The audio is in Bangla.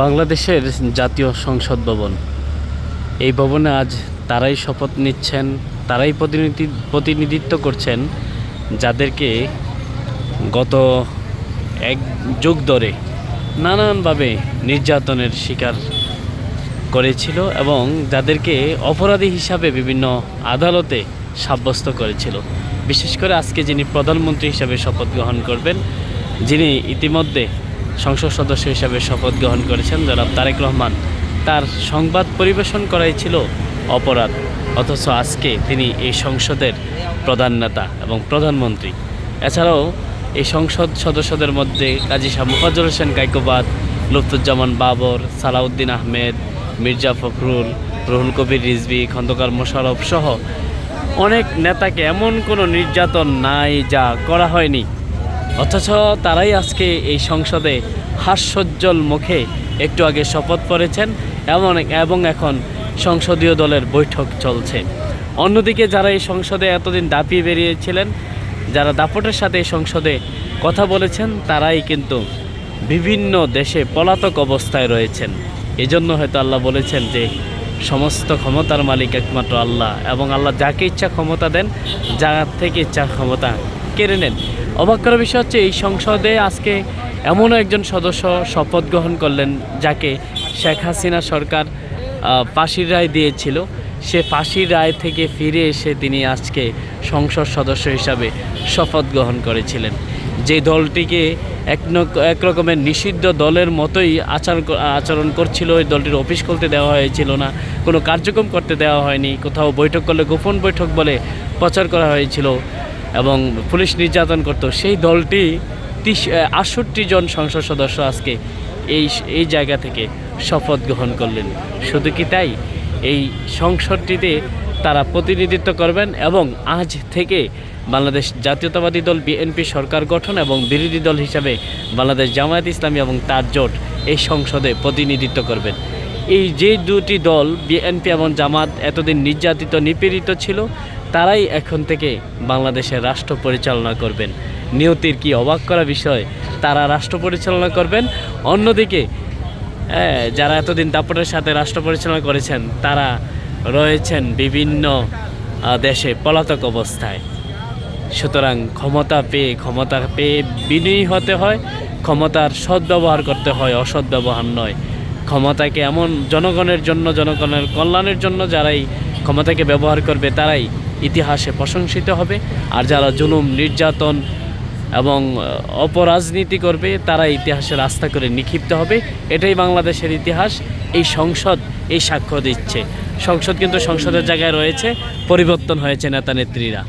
বাংলাদেশের জাতীয় সংসদ ভবন। এই ভবনে আজ তারাই শপথ নিচ্ছেন, তারাই প্রতিনিধি, প্রতিনিধিত্ব করছেন যাদেরকে গত এক যুগ ধরে নানানভাবে নির্যাতনের শিকার করেছিল এবং যাদেরকে অপরাধী হিসাবে বিভিন্ন আদালতে সাব্যস্ত করেছিল। বিশেষ করে আজকে যিনি প্রধানমন্ত্রী হিসাবে শপথ গ্রহণ করবেন, যিনি ইতিমধ্যে সংসদ সদস্য হিসাবে শপথ গ্রহণ করেছেন জনাব তারেক রহমান। তার সংবাদ পরিবেশন করাই ছিল অপরাধ, অথচ আজকে তিনি এই সংসদের প্রধান নেতা এবং প্রধানমন্ত্রী। এছাড়াও এই সংসদ সদস্যদের মধ্যে কাজী শাহ মুফাজ্জল হোসেন কাইকোবাদ, লুফতুজ্জামান বাবর, সালাউদ্দিন আহমেদ, মির্জা ফখরুল, রুহুল কবির রিজভি, খন্দকার মোশারফ সহ অনেক নেতাকে এমন কোনো নির্যাতন নাই যা করা হয়নি। অথচ তারাই আজকে এই সংসদে হাস্যোজ্জ্বল মুখে একটু আগে শপথ করেছেন এমন এবং এখন সংসদীয় দলের বৈঠক চলছে। অন্যদিকে যারা এই সংসদে এতদিন দাপিয়ে বেরিয়েছিলেন, যারা দাপটের সাথে এই সংসদে কথা বলেছেন, তারাই কিন্তু বিভিন্ন দেশে পলাতক অবস্থায় রয়েছেন। এজন্য হয়তো আল্লাহ বলেছেন যে, সমস্ত ক্ষমতার মালিক একমাত্র আল্লাহ এবং আল্লাহ যাকে ইচ্ছা ক্ষমতা দেন, যার থেকে ইচ্ছা ক্ষমতা কেড়ে নেন। অবাক করার বিষয় হচ্ছে এই সংসদে আজকে এমনও একজন সদস্য শপথ গ্রহণ করলেন যাকে শেখ হাসিনা সরকার ফাঁসির রায় দিয়েছিল। সে ফাঁসির রায় থেকে ফিরে এসে তিনি আজকে সংসদ সদস্য হিসাবে শপথ গ্রহণ করেছিলেন। যে দলটিকে এক নক- এক রকমের নিষিদ্ধ দলের মতোই আচরণ ক- আচরণ করছিল ওই দলটির অফিস খুলতে দেওয়া হয়েছিল না, কোনো কার্যক্রম করতে দেওয়া হয়নি, কোথাও বৈঠক করলে গোপন বৈঠক বলে প্রচার করা হয়েছিল। এবং পুলিশ নির্যাতন করতো। সেই দলটি তিস আটষট্টি জন সংসদ সদস্য আজকে এই এই জায়গা থেকে শপথ গ্রহণ করলেন। শুধু কি তাই? এই সংসদটিতে তারা প্রতিনিধিত্ব করবেন এবং আজ থেকে বাংলাদেশ জাতীয়তাবাদী দল, বিএনপি সরকার গঠন এবং বিরোধী দল হিসাবে বাংলাদেশ জামায়াত ইসলামী এবং তার জোট এই সংসদে প্রতিনিধিত্ব করবেন। এই যে দুটি দল, বিএনপি এবং জামাত এতদিন নির্যাতিত, নিপীড়িত ছিল তারাই এখন থেকে বাংলাদেশের রাষ্ট্র পরিচালনা করবেন। নিয়তির কি অবাক করা বিষয়, তারা রাষ্ট্র পরিচালনা করবেন। অন্যদিকে যারা এতদিন দাপটের সাথে রাষ্ট্র পরিচালনা করেছেন, তারা রয়েছেন বিভিন্ন দেশে পলাতক অবস্থায়। সুতরাং ক্ষমতা পেয়ে ক্ষমতা পেয়ে বিনয়ী হতে হয়, ক্ষমতার সদ্ব্যবহার করতে হয়, অসৎ ব্যবহার নয়। ক্ষমতাকে এমন জনগণের জন্য, জনগণের কল্যাণের জন্য যারাই ক্ষমতাকে ব্যবহার করবে, তারাই ইতিহাসে প্রশংসিত হবে। আর যারা জুলুম, নির্যাতন এবং অপরাজনীতি করবে, তারা ইতিহাসে রাস্তা করে নিক্ষিপ্ত হবে। এটাই বাংলাদেশের ইতিহাস। এই সংসদ এই সাক্ষ্য দিচ্ছে। সংসদ কিন্তু সংসদের জায়গায় রয়েছে, পরিবর্তন হয়েছে নেতা নেত্রীরা